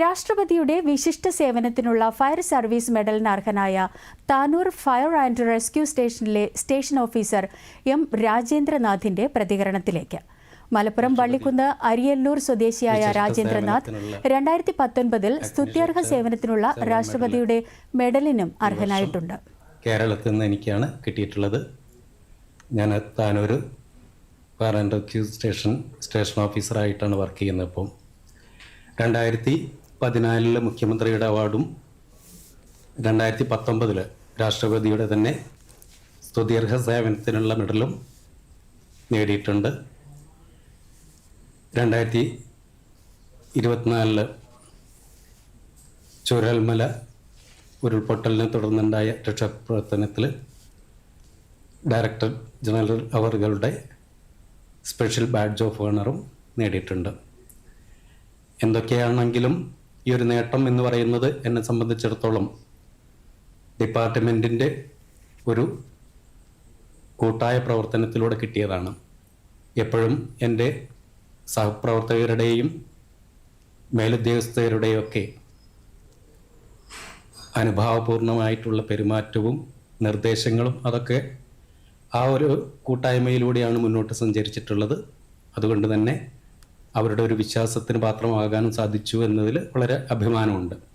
രാഷ്ട്രപതിയുടെ വിശിഷ്ട സേവനത്തിനുള്ള ഫയർ സർവീസ് മെഡലിന് അർഹനായ താനൂർ ഫയർ ആൻഡ് റെസ്ക്യൂ സ്റ്റേഷനിലെ സ്റ്റേഷൻ ഓഫീസർ എം രാജേന്ദ്രനാഥിന്റെ പ്രതികരണത്തിലേക്ക്. മലപ്പുറം വള്ളിക്കുന്ന് അരിയല്ലൂർ സ്വദേശിയായ രാജേന്ദ്രനാഥ് രണ്ടായിരത്തി പത്തൊൻപതിൽ സ്തുത്യർഹ സേവനത്തിനുള്ള രാഷ്ട്രപതിയുടെ മെഡലിനും അർഹനായിട്ടുണ്ട്. കേരളത്തിൽ നിന്ന് എനിക്കാണ് കിട്ടിയിട്ടുള്ളത്. ഞാൻ Tanur fire and rescue station station ഓഫീസറായിട്ടാണ് work ചെയ്യുന്നത് ഇപ്പം. രണ്ടായിരത്തി പതിനാലിൽ മുഖ്യമന്ത്രിയുടെ അവാർഡും രണ്ടായിരത്തി പത്തൊമ്പതിൽ രാഷ്ട്രപതിയുടെ തന്നെ സ്തുതിയർഹ സേവനത്തിനുള്ള മെഡലും നേടിയിട്ടുണ്ട്. രണ്ടായിരത്തി ഇരുപത്തിനാലിൽ ചുരൽമല ഉരുൾപൊട്ടലിനെ തുടർന്നുണ്ടായ രക്ഷാപ്രവർത്തനത്തിൽ ഡയറക്ടർ ജനറൽ അവറുകളുടെ സ്പെഷ്യൽ ബാഡ്ജ് ഓഫ് ഓണറും നേടിയിട്ടുണ്ട്. എന്തൊക്കെയാണെങ്കിലും ഈ ഒരു നേട്ടം എന്ന് പറയുന്നത് എന്നെ സംബന്ധിച്ചിടത്തോളം ഡിപ്പാർട്ട്മെന്റിന്റെ ഒരു കൂട്ടായ പ്രവർത്തനത്തിലൂടെ കിട്ടിയതാണ്. എപ്പോഴും എന്റെ സഹപ്രവർത്തകരുടെയും മേലുദ്യോഗസ്ഥരുടെയും ഒക്കെ അനുഭാവപൂർണമായിട്ടുള്ള പെരുമാറ്റവും നിർദ്ദേശങ്ങളും അതൊക്കെ ആ ഒരു കൂട്ടായ്മയിലൂടെയാണ് മുന്നോട്ട് സഞ്ചരിച്ചിട്ടുള്ളത്. അതുകൊണ്ട് തന്നെ അവരുടെ ഒരു വിശ്വാസത്തിന് പാത്രമാകാനും സാധിച്ചു എന്നതിൽ വളരെ അഭിമാനമുണ്ട്.